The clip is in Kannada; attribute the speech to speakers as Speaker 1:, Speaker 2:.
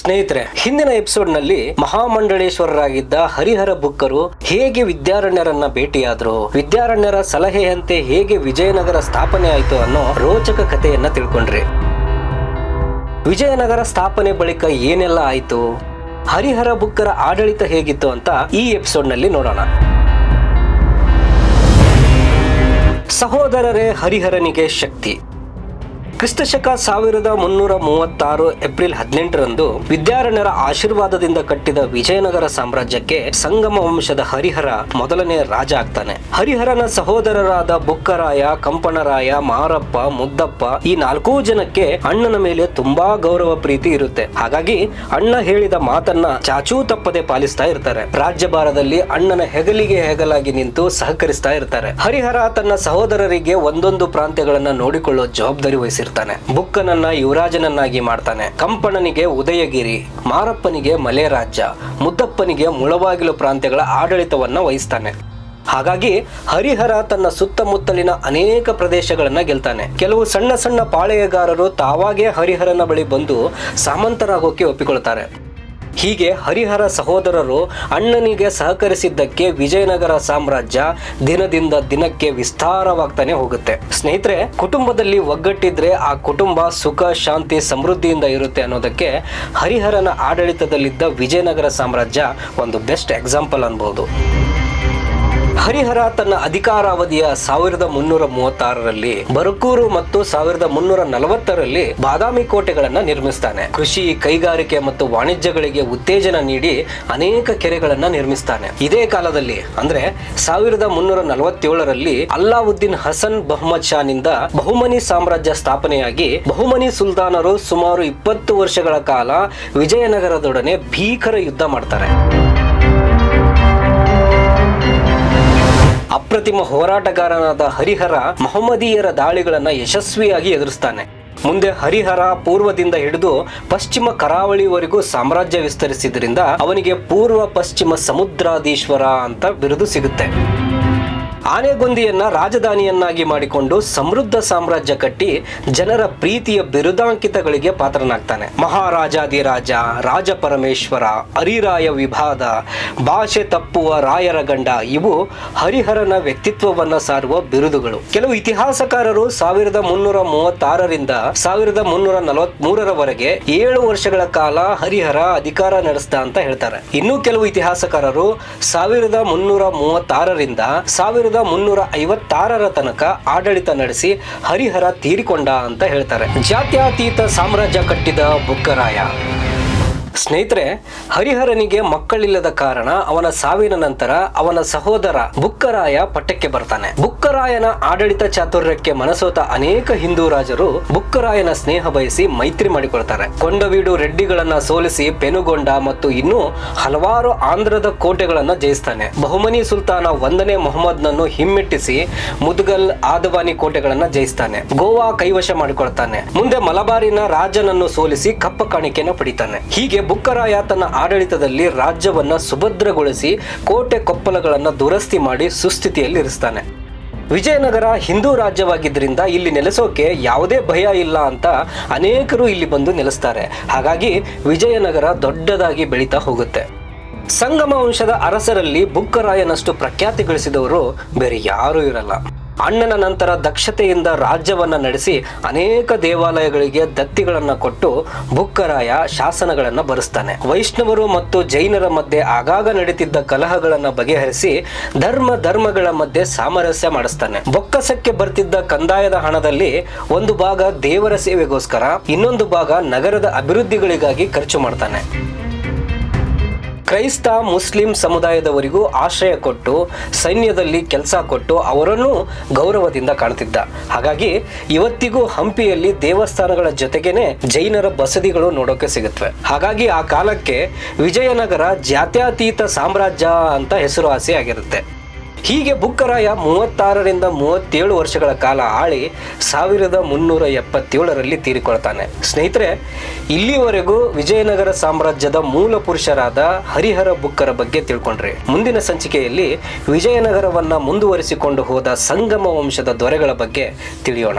Speaker 1: ಸ್ನೇಹಿತರೆ, ಹಿಂದಿನ ಎಪಿಸೋಡ್ನಲ್ಲಿ ಮಹಾಮಂಡಳೇಶ್ವರರಾಗಿದ್ದ ಹರಿಹರ ಬುಕ್ಕರು ಹೇಗೆ ವಿದ್ಯಾರಣ್ಯರನ್ನ ಭೇಟಿಯಾದ್ರು, ವಿದ್ಯಾರಣ್ಯರ ಸಲಹೆಯಂತೆ ಹೇಗೆ ವಿಜಯನಗರ ಸ್ಥಾಪನೆ ಆಯ್ತು ಅನ್ನೋ ರೋಚಕ ಕಥೆಯನ್ನ ತಿಳ್ಕೊಂಡ್ರಿ. ವಿಜಯನಗರ ಸ್ಥಾಪನೆ ಬಳಿಕ ಏನೆಲ್ಲ ಆಯ್ತು, ಹರಿಹರ ಬುಕ್ಕರ ಆಡಳಿತ ಹೇಗಿತ್ತು ಅಂತ ಈ ಎಪಿಸೋಡ್ನಲ್ಲಿ ನೋಡೋಣ. ಸಹೋದರರೇ, ಹರಿಹರನಿಗೆ ಶಕ್ತಿ. ಕ್ರಿಸ್ತಶಕ ಸಾವಿರದ ಮುನ್ನೂರ ಮೂವತ್ತಾರು ಏಪ್ರಿಲ್ ಹದಿನೆಂಟರಂದು ವಿದ್ಯಾರಣ್ಯರ ಆಶೀರ್ವಾದದಿಂದ ಕಟ್ಟಿದ ವಿಜಯನಗರ ಸಾಮ್ರಾಜ್ಯಕ್ಕೆ ಸಂಗಮ ವಂಶದ ಹರಿಹರ ಮೊದಲನೇ ರಾಜ ಆಗ್ತಾನೆ. ಹರಿಹರನ ಸಹೋದರರಾದ ಬುಕ್ಕರಾಯ ಕಂಪಣರಾಯ ಮಾರಪ್ಪ, ಮುದ್ದಪ್ಪ ಈ ನಾಲ್ಕೂ ಜನಕ್ಕೆ ಅಣ್ಣನ ಮೇಲೆ ತುಂಬಾ ಗೌರವ ಪ್ರೀತಿ ಇರುತ್ತೆ. ಹಾಗಾಗಿ ಅಣ್ಣ ಹೇಳಿದ ಮಾತನ್ನ ಚಾಚೂ ತಪ್ಪದೆ ಪಾಲಿಸ್ತಾ ಇರ್ತಾರೆ. ರಾಜ್ಯಭಾರದಲ್ಲಿ ಅಣ್ಣನ ಹೆಗಲಿಗೆ ಹೆಗಲಾಗಿ ನಿಂತು ಸಹಕರಿಸ್ತಾ ಇರ್ತಾರೆ. ಹರಿಹರ ತನ್ನ ಸಹೋದರರಿಗೆ ಒಂದೊಂದು ಪ್ರಾಂತ್ಯಗಳನ್ನ ನೋಡಿಕೊಳ್ಳೋ ಜವಾಬ್ದಾರಿ ವಹಿಸಿರ್ತಾನೆ ಬುಕ್ಕನನ್ನ ಯುವರಾಜನನ್ನಾಗಿ ಮಾಡ್ತಾನೆ. ಕಂಪಣನಿಗೆ ಉದಯಗಿರಿ, ಮಾರಪ್ಪನಿಗೆ ಮಲೆ ರಾಜ್ಯ ಮುದ್ದಪ್ಪನಿಗೆ ಮುಳಬಾಗಿಲು ಪ್ರಾಂತ್ಯಗಳ ಆಡಳಿತವನ್ನ ವಹಿಸ್ತಾನೆ. ಹಾಗಾಗಿ ಹರಿಹರ ತನ್ನ ಸುತ್ತಮುತ್ತಲಿನ ಅನೇಕ ಪ್ರದೇಶಗಳನ್ನ ಗೆಲ್ತಾನೆ. ಕೆಲವು ಸಣ್ಣ ಸಣ್ಣ ಪಾಳೆಯಗಾರರು ತಾವಾಗೇ ಹರಿಹರನ ಬಳಿ ಬಂದು ಸಾಮಂತರಾಗೋಕೆ ಒಪ್ಪಿಕೊಳ್ತಾರೆ. ಹೀಗೆ ಹರಿಹರ ಸಹೋದರರು ಅಣ್ಣನಿಗೆ ಸಹಕರಿಸಿದ್ದಕ್ಕೆ ವಿಜಯನಗರ ಸಾಮ್ರಾಜ್ಯ ದಿನದಿಂದ ದಿನಕ್ಕೆ ವಿಸ್ತಾರವಾಗ್ತಾನೆ ಹೋಗುತ್ತೆ. ಸ್ನೇಹಿತರೆ, ಕುಟುಂಬದಲ್ಲಿ ಒಗ್ಗಟ್ಟಿದ್ರೆ ಆ ಕುಟುಂಬ ಸುಖ, ಶಾಂತಿ, ಸಮೃದ್ಧಿಯಿಂದ ಇರುತ್ತೆ ಅನ್ನೋದಕ್ಕೆ ಹರಿಹರನ ಆಡಳಿತದಲ್ಲಿದ್ದ ವಿಜಯನಗರ ಸಾಮ್ರಾಜ್ಯ ಒಂದು ಬೆಸ್ಟ್ ಎಕ್ಸಾಂಪಲ್ ಅನ್ಬೋದು. ಹರಿಹರ ತನ್ನ ಅಧಿಕಾರಾವಧಿಯ ಸಾವಿರದ ಮುನ್ನೂರ ಮೂವತ್ತಾರರಲ್ಲಿ ಬರಕೂರು ಮತ್ತು ಸಾವಿರದ ಮುನ್ನೂರ ನಲವತ್ತರಲ್ಲಿ ಬಾದಾಮಿ ಕೋಟೆಗಳನ್ನ ನಿರ್ಮಿಸ್ತಾನೆ. ಕೃಷಿ, ಕೈಗಾರಿಕೆ ಮತ್ತು ವಾಣಿಜ್ಯಗಳಿಗೆ ಉತ್ತೇಜನ ನೀಡಿ ಅನೇಕ ಕೆರೆಗಳನ್ನ ನಿರ್ಮಿಸ್ತಾನೆ. ಇದೇ ಕಾಲದಲ್ಲಿ, ಅಂದ್ರೆ ಸಾವಿರದ ಮುನ್ನೂರ ನಲವತ್ತೇಳರಲ್ಲಿ ಅಲ್ಲಾವುದ್ದೀನ್ ಹಸನ್ ಬಹಮ್ಮದ್ ಶಾನಿಂದ ಬಹುಮನಿ ಸಾಮ್ರಾಜ್ಯ ಸ್ಥಾಪನೆಯಾಗಿ ಬಹುಮನಿ ಸುಲ್ತಾನರು ಸುಮಾರು ಇಪ್ಪತ್ತು ವರ್ಷಗಳ ಕಾಲ ವಿಜಯನಗರದೊಡನೆ ಭೀಕರ ಯುದ್ಧ ಮಾಡ್ತಾರೆ. ಅಪ್ರತಿಮ ಹೋರಾಟಗಾರನಾದ ಹರಿಹರ ಮಹಮ್ಮದೀಯರ ದಾಳಿಗಳನ್ನ ಯಶಸ್ವಿಯಾಗಿ ಎದುರಿಸ್ತಾನೆ. ಮುಂದೆ ಹರಿಹರ ಪೂರ್ವದಿಂದ ಹಿಡಿದು ಪಶ್ಚಿಮ ಕರಾವಳಿವರೆಗೂ ಸಾಮ್ರಾಜ್ಯ ವಿಸ್ತರಿಸಿದ್ರಿಂದ ಅವನಿಗೆ ಪೂರ್ವ ಪಶ್ಚಿಮ ಸಮುದ್ರಾಧೀಶ್ವರ ಅಂತ ಬಿರುದು ಸಿಗುತ್ತೆ. ಆನೆಗೊಂದಿಯನ್ನ ರಾಜಧಾನಿಯನ್ನಾಗಿ ಮಾಡಿಕೊಂಡು ಸಮೃದ್ಧ ಸಾಮ್ರಾಜ್ಯ ಕಟ್ಟಿ ಜನರ ಪ್ರೀತಿಯ ಬಿರುದಾಂಕಿತಗಳಿಗೆ ಪಾತ್ರನಾಗ್ತಾನೆ. ಮಹಾರಾಜಾದಿರಾಜ ರಾಜ ಪರಮೇಶ್ವರ ಹರಿರಾಯ ವಿಭಾದ, ಭಾಷೆ ತಪ್ಪುವ ರಾಯರ ಗಂಡ ಇವು ಹರಿಹರನ ವ್ಯಕ್ತಿತ್ವವನ್ನ ಸಾರುವ ಬಿರುದುಗಳು. ಕೆಲವು ಇತಿಹಾಸಕಾರರು ಸಾವಿರದ ಮುನ್ನೂರ ಮೂವತ್ತಾರರಿಂದ ಸಾವಿರದ ಮುನ್ನೂರ ನಲವತ್ ಮೂರರವರೆಗೆ ಏಳು ವರ್ಷಗಳ ಕಾಲ ಹರಿಹರ ಅಧಿಕಾರ ನಡೆಸಿದ ಅಂತ ಹೇಳ್ತಾರೆ. ಇನ್ನು ಕೆಲವು ಇತಿಹಾಸಕಾರರು ಸಾವಿರದ ಮುನ್ನೂರ ಮೂವತ್ತಾರರಿಂದ ಸಾವಿರದ ಮುನ್ನೂರ ಐವತ್ತಾರರ ತನಕ ಆಡಳಿತ ನಡೆಸಿ ಹರಿಹರ ತೀರಿಕೊಂಡ ಅಂತ ಹೇಳ್ತಾರೆ. ಜಾತ್ಯತೀತ ಸಾಮ್ರಾಜ್ಯ ಕಟ್ಟಿದ ಬುಕ್ಕರಾಯ ಸ್ನೇಹಿತರೆ, ಹರಿಹರನಿಗೆ ಮಕ್ಕಳಿಲ್ಲದ ಕಾರಣ ಅವನ ಸಾವಿನ ನಂತರ ಅವನ ಸಹೋದರ ಬುಕ್ಕರಾಯ ಪಟ್ಟಕ್ಕೆ ಬರ್ತಾನೆ. ಬುಕ್ಕರಾಯನ ಆಡಳಿತ ಚಾತುರ್ಯಕ್ಕೆ ಮನಸೋತ ಅನೇಕ ಹಿಂದೂ ರಾಜರು ಬುಕ್ಕರಾಯನ ಸ್ನೇಹ ಬಯಸಿ ಮೈತ್ರಿ ಮಾಡಿಕೊಳ್ತಾರೆ. ಕೊಂಡವೀಡು ರೆಡ್ಡಿಗಳನ್ನ ಸೋಲಿಸಿ ಪೆನುಗೊಂಡ ಮತ್ತು ಇನ್ನೂ ಹಲವಾರು ಆಂಧ್ರದ ಕೋಟೆಗಳನ್ನ ಜಯಿಸ್ತಾನೆ. ಬಹುಮನಿ ಸುಲ್ತಾನ ಒಂದನೇ ಮೊಹಮ್ಮದ್ನನ್ನು ಹಿಮ್ಮೆಟ್ಟಿಸಿ ಮುದ್ಗಲ್ ಆದವಾನಿ ಕೋಟೆಗಳನ್ನ ಜಯಿಸ್ತಾನೆ. ಗೋವಾ ಕೈವಶ ಮಾಡಿಕೊಳ್ತಾನೆ. ಮುಂದೆ ಮಲಬಾರಿನ ರಾಜನನ್ನು ಸೋಲಿಸಿ ಕಪ್ಪ ಕಾಣಿಕೆಯನ್ನು ಪಡಿತಾನೆ. ಹೀಗೆ ಬುಕ್ಕರಾಯ ತನ್ನ ಆಡಳಿತದಲ್ಲಿ ರಾಜ್ಯವನ್ನ ಸುಭದ್ರಗೊಳಿಸಿ ಕೋಟೆ ಕೊಪ್ಪಲಗಳನ್ನು ದುರಸ್ತಿ ಮಾಡಿ ಸುಸ್ಥಿತಿಯಲ್ಲಿ ಇರಿಸ್ತಾನೆ ವಿಜಯನಗರ ಹಿಂದೂ ರಾಜ್ಯವಾಗಿದ್ದರಿಂದ ಇಲ್ಲಿ ನೆಲೆಸೋಕೆ ಯಾವುದೇ ಭಯ ಇಲ್ಲ ಅಂತ ಅನೇಕರು ಇಲ್ಲಿ ಬಂದು ನೆಲೆಸ್ತಾರೆ. ಹಾಗಾಗಿ ವಿಜಯನಗರ ದೊಡ್ಡದಾಗಿ ಬೆಳೀತಾ ಹೋಗುತ್ತೆ. ಸಂಗಮ ವಂಶದ ಅರಸರಲ್ಲಿ ಬುಕ್ಕರಾಯನಷ್ಟು ಪ್ರಖ್ಯಾತಿ ಗಳಿಸಿದವರು ಬೇರೆ ಯಾರೂ ಇರಲ್ಲ. ಅಣ್ಣನ ನಂತರ ದಕ್ಷತೆಯಿಂದ ರಾಜ್ಯವನ್ನ ನಡೆಸಿ ಅನೇಕ ದೇವಾಲಯಗಳಿಗೆ ದತ್ತಿಗಳನ್ನು ಕೊಟ್ಟು ಬುಕ್ಕರಾಯ ಶಾಸನಗಳನ್ನು ಬರೆಸ್ತಾನೆ. ವೈಷ್ಣವರು ಮತ್ತು ಜೈನರ ಮಧ್ಯೆ ಆಗಾಗ ನಡೀತಿದ್ದ ಕಲಹಗಳನ್ನು ಬಗೆಹರಿಸಿ ಧರ್ಮ ಧರ್ಮಗಳ ಮಧ್ಯೆ ಸಾಮರಸ್ಯ ಮಾಡಿಸ್ತಾನೆ. ಬೊಕ್ಕಸಕ್ಕೆ ಬರ್ತಿದ್ದ ಕಂದಾಯದ ಹಣದಲ್ಲಿ ಒಂದು ಭಾಗ ದೇವರ ಸೇವೆಗೋಸ್ಕರ, ಇನ್ನೊಂದು ಭಾಗ ನಗರದ ಅಭಿವೃದ್ಧಿಗಳಿಗಾಗಿ ಖರ್ಚು ಮಾಡ್ತಾನೆ. ಕ್ರೈಸ್ತ ಮುಸ್ಲಿಂ ಸಮುದಾಯದವರಿಗೂ ಆಶ್ರಯ ಕೊಟ್ಟು, ಸೈನ್ಯದಲ್ಲಿ ಕೆಲಸ ಕೊಟ್ಟು ಅವರನ್ನು ಗೌರವದಿಂದ ಕಾಣ್ತಿದ್ದ. ಹಾಗಾಗಿ ಇವತ್ತಿಗೂ ಹಂಪಿಯಲ್ಲಿ ದೇವಸ್ಥಾನಗಳ ಜೊತೆಗೇನೆ ಜೈನರ ಬಸದಿಗಳು ನೋಡೋಕೆ ಸಿಗುತ್ತವೆ ಹಾಗಾಗಿ ಆ ಕಾಲಕ್ಕೆ ವಿಜಯನಗರ ಜಾತ್ಯಾತೀತ ಸಾಮ್ರಾಜ್ಯ ಅಂತ ಹೆಸರುವಾಸಿ ಆಗಿರುತ್ತೆ ಹೀಗೆ ಬುಕ್ಕರಾಯ ಮೂವತ್ತಾರರಿಂದ ಮೂವತ್ತೇಳು ವರ್ಷಗಳ ಕಾಲ ಆಳಿ ಸಾವಿರದ ಮುನ್ನೂರ ಎಪ್ಪತ್ತೇಳರಲ್ಲಿ ತೀರಿಕೊಳ್ತಾನೆ. ಸ್ನೇಹಿತರೆ, ಇಲ್ಲಿವರೆಗೂ ವಿಜಯನಗರ ಸಾಮ್ರಾಜ್ಯದ ಮೂಲ ಪುರುಷರಾದ ಹರಿಹರ ಬುಕ್ಕರ ಬಗ್ಗೆ ತಿಳ್ಕೊಂಡ್ರಿ. ಮುಂದಿನ ಸಂಚಿಕೆಯಲ್ಲಿ ವಿಜಯನಗರವನ್ನ ಮುಂದುವರಿಸಿಕೊಂಡು ಹೋದ ಸಂಗಮ ವಂಶದ ದೊರೆಗಳ ಬಗ್ಗೆ ತಿಳಿಯೋಣ.